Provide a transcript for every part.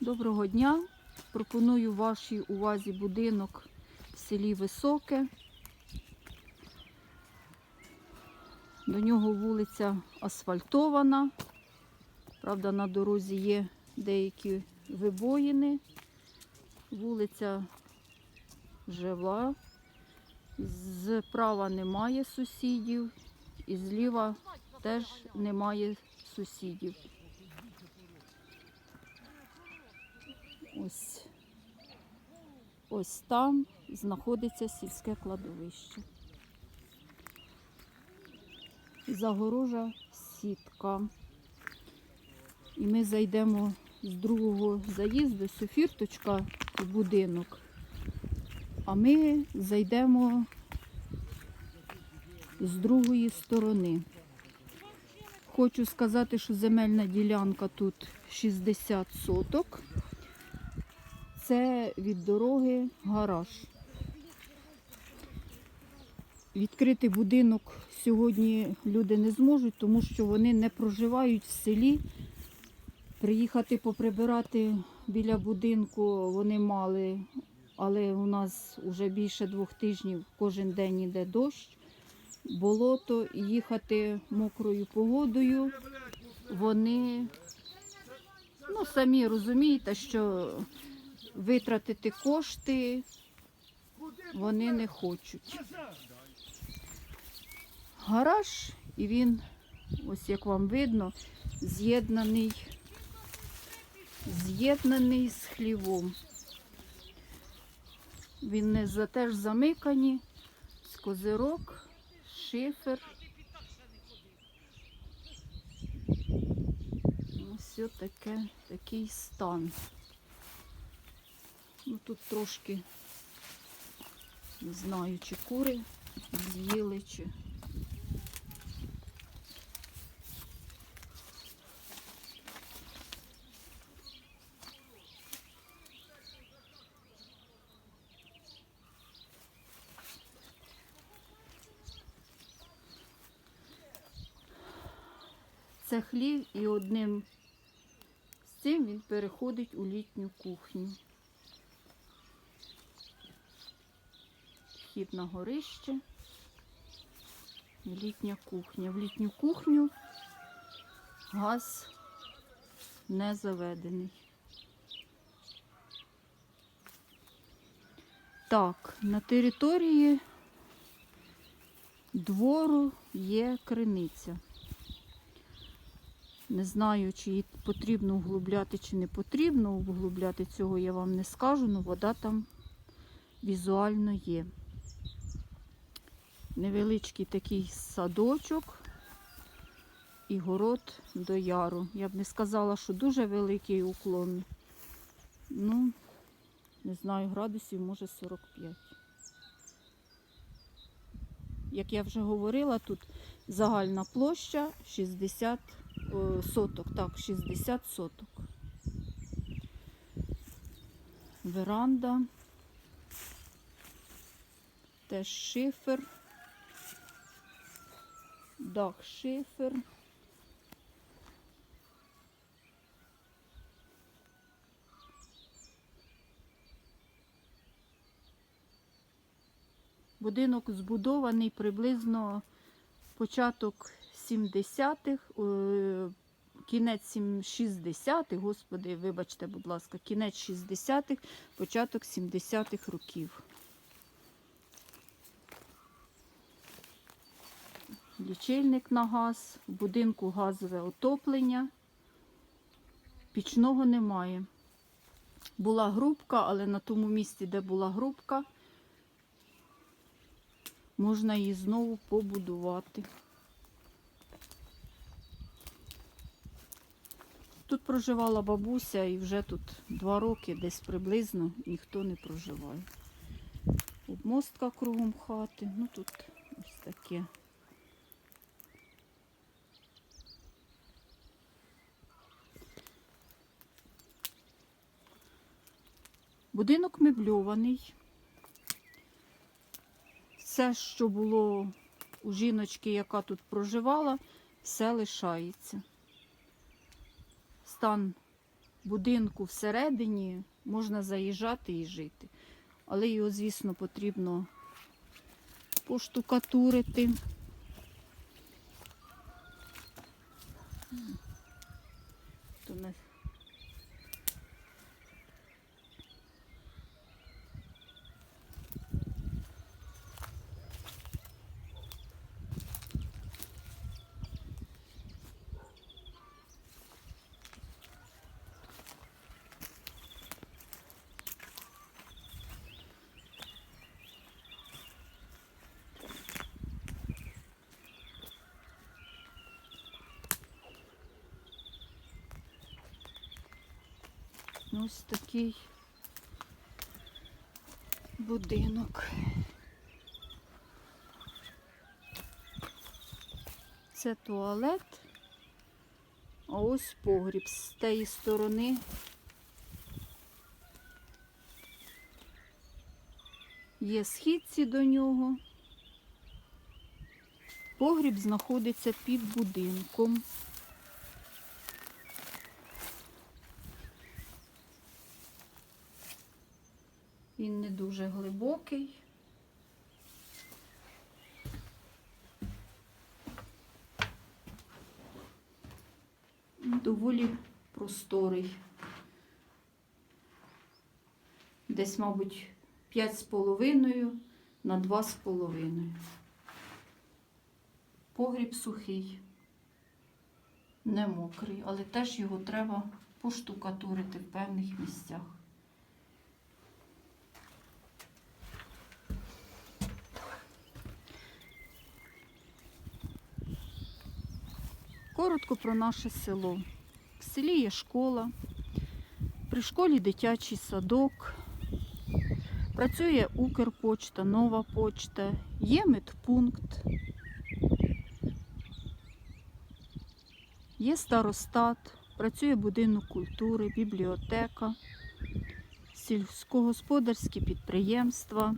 Доброго дня. Пропоную вашій увазі будинок в селі Високе. До нього вулиця асфальтована. Правда, на дорозі є деякі вибоїни. Вулиця жива. Зправа немає сусідів, і зліва теж немає сусідів. Ось, ось там знаходиться сільське кладовище. Загорожа сітка. І ми зайдемо з другого заїзду, з фірточка в будинок. А ми зайдемо з другої сторони. Хочу сказати, що земельна ділянка тут 60 соток. Це від дороги гараж. Відкрити будинок сьогодні люди не зможуть, тому що вони не проживають в селі. Приїхати поприбирати біля будинку вони мали, але у нас вже більше двох тижнів кожен день іде дощ, болото, їхати мокрою погодою. Вони, ну самі розумієте, що витратити кошти вони не хочуть. Гараж, і він, ось як вам видно, з'єднаний, з'єднаний з хлівом. Він не за теж замикані, з козирок, шифер. Ось таке, такий стан. Ну тут трошки не знаю, чи кури з'їли, чи. Це хлів і одним з цим він переходить у літню кухню. Вхід на горище. і Літня кухня. В літню кухню газ не заведений. Так, на території двору є криниця. Не знаю, чи її потрібно углубляти, чи не потрібно углубляти, цього я вам не скажу, але вода там візуально є. Невеличкий такий садочок і город до яру. Я б не сказала, що дуже великий уклон. Ну, не знаю, градусів, може 45. Як я вже говорила, тут загальна площа 60 о, соток. Так, 60 соток. Веранда. Теж шифер. Дах шифер. Будинок збудований приблизно початок 70-х, е, кінець сім- 60-х, господи, вибачте, будь ласка, кінець 60-х, початок 70-х років. Лічильник на газ, в будинку газове отоплення. Пічного немає. Була грубка, але на тому місці, де була грубка, можна її знову побудувати. Тут проживала бабуся і вже тут два роки десь приблизно ніхто не проживає. Обмостка кругом хати. Ну тут ось таке. Будинок мебльований. Все, що було у жіночки, яка тут проживала, все лишається. Стан будинку всередині можна заїжджати і жити. Але його, звісно, потрібно поштукатурити. То Ось такий будинок. Це туалет, а ось погріб з тієї сторони. Є східці до нього. Погріб знаходиться під будинком. Він не дуже глибокий. Доволі просторий. Десь, мабуть, 5,5 на 2,5. Погріб сухий, не мокрий, але теж його треба поштукатурити в певних місцях. Коротко про наше село. В селі є школа, при школі дитячий садок, працює Укрпочта, нова почта, є медпункт, є старостат, працює будинок культури, бібліотека, сільськогосподарські підприємства.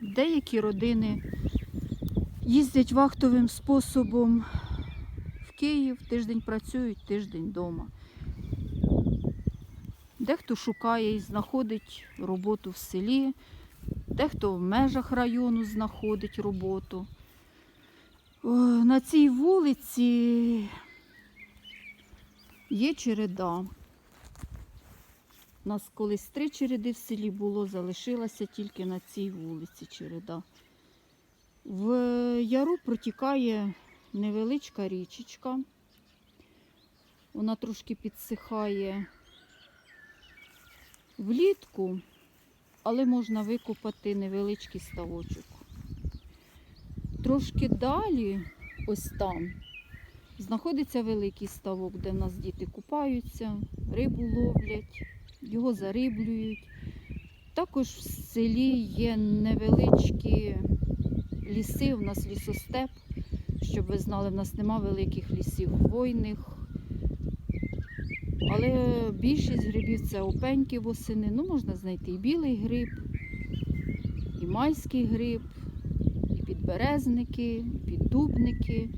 Деякі родини їздять вахтовим способом Київ, тиждень працюють, тиждень вдома. Дехто шукає і знаходить роботу в селі, дехто в межах району знаходить роботу. На цій вулиці є череда. У нас колись три череди в селі було, залишилася тільки на цій вулиці череда. В яру протікає невеличка річечка. Вона трошки підсихає влітку, але можна викопати невеличкий ставочок. Трошки далі, ось там, знаходиться великий ставок, де в нас діти купаються, рибу ловлять, його зариблюють. Також в селі є невеличкі ліси, у нас лісостеп. Щоб ви знали, в нас нема великих лісів хвойних. Але більшість грибів це опеньки восени. Ну, можна знайти і білий гриб, і майський гриб, і підберезники, і піддубники,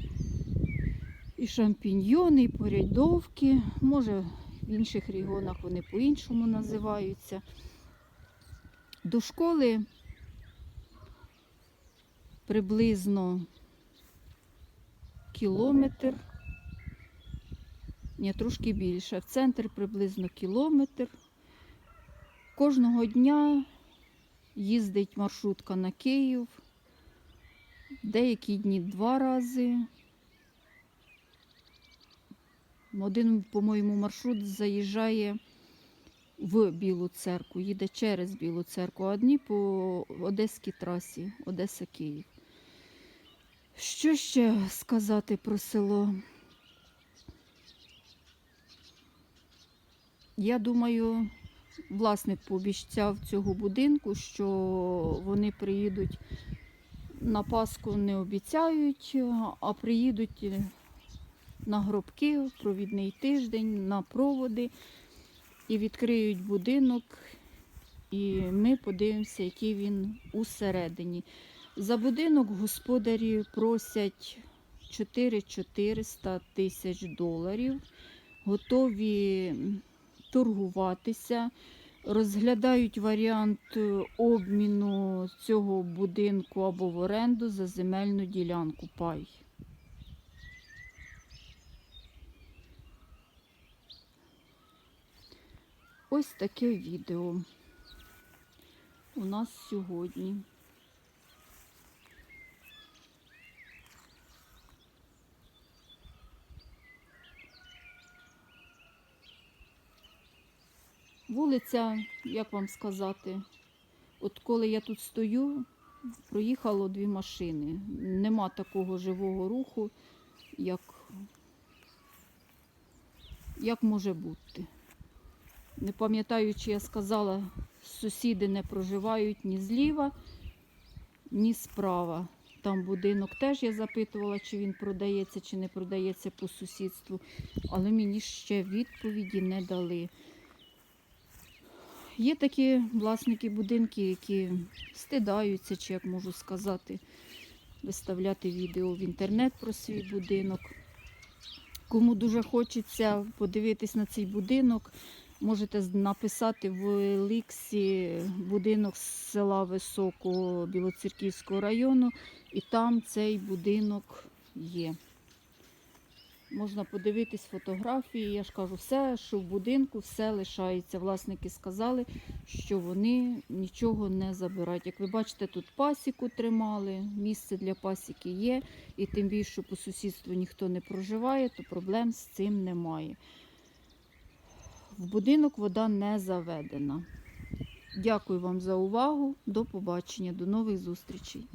і шампіньйони, і порядовки. Може, в інших регіонах вони по-іншому називаються. До школи приблизно кілометр, ні, трошки більше. В центр приблизно кілометр. Кожного дня їздить маршрутка на Київ. Деякі дні два рази. Один, по-моєму, маршрут заїжджає в Білу церкву, їде через Білу церкву, а одні по Одеській трасі, Одеса-Київ. Що ще сказати про село? Я думаю, власник пообіцяв цього будинку, що вони приїдуть на Пасху не обіцяють, а приїдуть на гробки, провідний тиждень, на проводи і відкриють будинок, і ми подивимося, який він усередині. За будинок господарі просять 4400 тисяч доларів. Готові торгуватися, розглядають варіант обміну цього будинку або в оренду за земельну ділянку пай. Ось таке відео у нас сьогодні. Вулиця, як вам сказати, от коли я тут стою, проїхало дві машини. Нема такого живого руху, як, як може бути. Не пам'ятаю, чи я сказала, сусіди не проживають ні зліва, ні справа. Там будинок теж я запитувала, чи він продається, чи не продається по сусідству, але мені ще відповіді не дали. Є такі власники будинків, які стидаються, чи як можу сказати, виставляти відео в інтернет про свій будинок. Кому дуже хочеться подивитись на цей будинок, можете написати в Еліксі будинок з села Високого Білоцерківського району, і там цей будинок є. Можна подивитись фотографії. Я ж кажу, все, що в будинку, все лишається. Власники сказали, що вони нічого не забирають. Як ви бачите, тут пасіку тримали, місце для пасіки є, і тим більше по сусідству ніхто не проживає, то проблем з цим немає. В будинок вода не заведена. Дякую вам за увагу. До побачення, до нових зустрічей.